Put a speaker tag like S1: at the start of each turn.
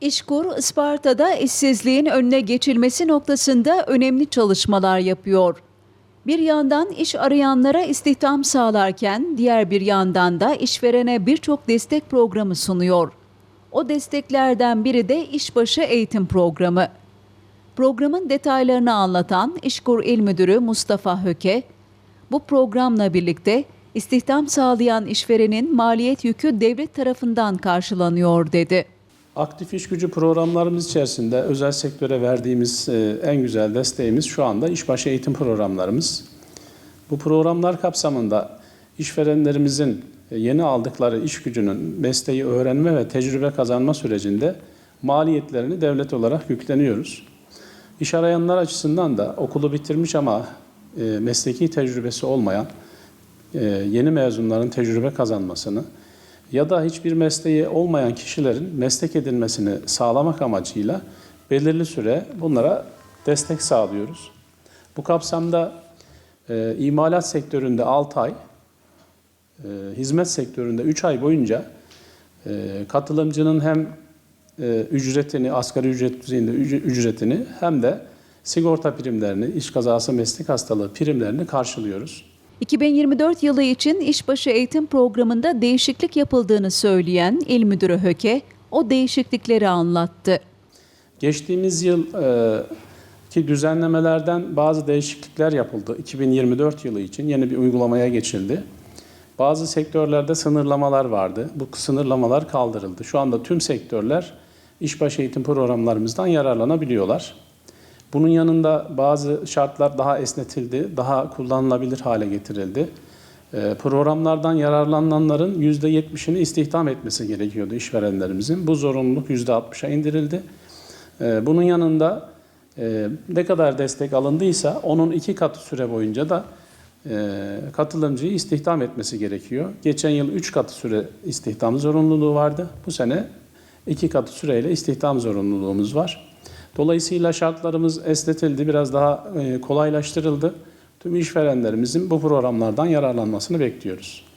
S1: İşkur, Isparta'da işsizliğin önüne geçilmesi noktasında önemli çalışmalar yapıyor. Bir yandan iş arayanlara istihdam sağlarken diğer bir yandan da işverene birçok destek programı sunuyor. O desteklerden biri de İşbaşı Eğitim Programı. Programın detaylarını anlatan İşkur İl Müdürü Mustafa Höke, bu programla birlikte istihdam sağlayan işverenin maliyet yükü devlet tarafından karşılanıyor dedi.
S2: Aktif iş gücü programlarımız içerisinde özel sektöre verdiğimiz e, en güzel desteğimiz şu anda işbaşı eğitim programlarımız. Bu programlar kapsamında işverenlerimizin e, yeni aldıkları iş gücünün mesleği öğrenme ve tecrübe kazanma sürecinde maliyetlerini devlet olarak yükleniyoruz. İş arayanlar açısından da okulu bitirmiş ama e, mesleki tecrübesi olmayan yeni mezunların tecrübe kazanmasını ya da hiçbir mesleği olmayan kişilerin meslek edinmesini sağlamak amacıyla belirli süre bunlara destek sağlıyoruz. Bu kapsamda e, imalat sektöründe 6 ay, e, hizmet sektöründe 3 ay boyunca e, katılımcının hem e, ücretini, asgari ücret düzeyinde üc- ücretini hem de sigorta primlerini, iş kazası meslek hastalığı primlerini karşılıyoruz.
S1: 2024 yılı için işbaşı eğitim programında değişiklik yapıldığını söyleyen İl Müdürü Höke, o değişiklikleri anlattı.
S2: Geçtiğimiz yıl e, ki düzenlemelerden bazı değişiklikler yapıldı. 2024 yılı için yeni bir uygulamaya geçildi. Bazı sektörlerde sınırlamalar vardı. Bu sınırlamalar kaldırıldı. Şu anda tüm sektörler işbaşı eğitim programlarımızdan yararlanabiliyorlar. Bunun yanında bazı şartlar daha esnetildi, daha kullanılabilir hale getirildi. E, Programlardan yararlananların %70'ini istihdam etmesi gerekiyordu işverenlerimizin. Bu zorunluluk %60'a indirildi. Ee, Bunun yanında e, ne kadar destek alındıysa onun iki katı süre boyunca da e, katılımcıyı istihdam etmesi gerekiyor. Geçen yıl üç katı süre istihdam zorunluluğu vardı. Bu sene iki katı süreyle istihdam zorunluluğumuz var. Dolayısıyla şartlarımız esnetildi, biraz daha e, kolaylaştırıldı. Tüm işverenlerimizin bu programlardan yararlanmasını bekliyoruz.